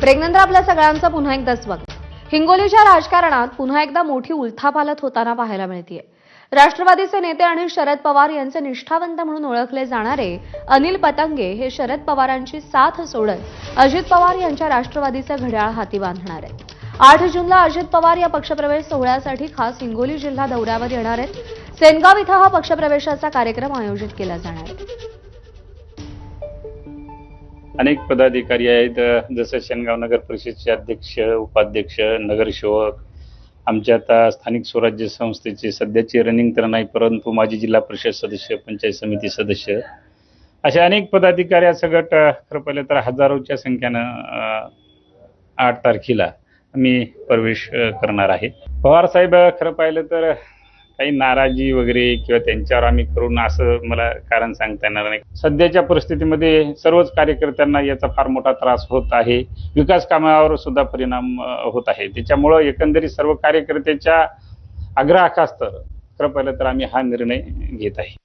प्रेग्नंतर आपल्या सगळ्यांचं पुन्हा एकदा स्वागत. हिंगोलीच्या राजकारणात पुन्हा एकदा मोठी उलथापालत होताना पाहायला मिळतीये. राष्ट्रवादीचे नेते आणि शरद पवार यांचे निष्ठावंत म्हणून ओळखले जाणारे अनिल पतंगे हे शरद पवारांची साथ सोडत अजित पवार यांच्या राष्ट्रवादीचे घड्याळ हाती बांधणार आहेत. आठ जूनला अजित पवार या पक्षप्रवेश सोहळ्यासाठी खास हिंगोली जिल्हा दौऱ्यावर येणार आहेत. सेनगाव इथं हा पक्षप्रवेशाचा कार्यक्रम आयोजित केला जाणार आहे. अनेक पदाधिकारी आहेत. जसं शेनगाव नगर परिषदचे अध्यक्ष उपाध्यक्ष नगरसेवक आमच्या आता स्थानिक स्वराज्य संस्थेचे सध्याचे रनिंग तर नाही परंतु माजी जिल्हा परिषद सदस्य पंचायत समिती सदस्य. असे अनेक पदाधिकारी असं गट खरं पाहिलं तर हजारोच्या संख्येनं आठ तारखेला मी प्रवेश करणार आहे. पवार साहेब खरं पाहिलं तर काही नाराजी वगैरे किंवा त्यांच्यावर आम्ही करून असं मला कारण सांगता येणार नाही. सध्याच्या परिस्थितीमध्ये सर्वच कार्यकर्त्यांना याचा फार मोठा त्रास होत आहे. विकास कामावर सुद्धा परिणाम होत आहे. त्याच्यामुळं एकंदरीत सर्व कार्यकर्त्याच्या आग्रहाखास्तर खरं पाहिलं तर आम्ही हा निर्णय घेत आहे.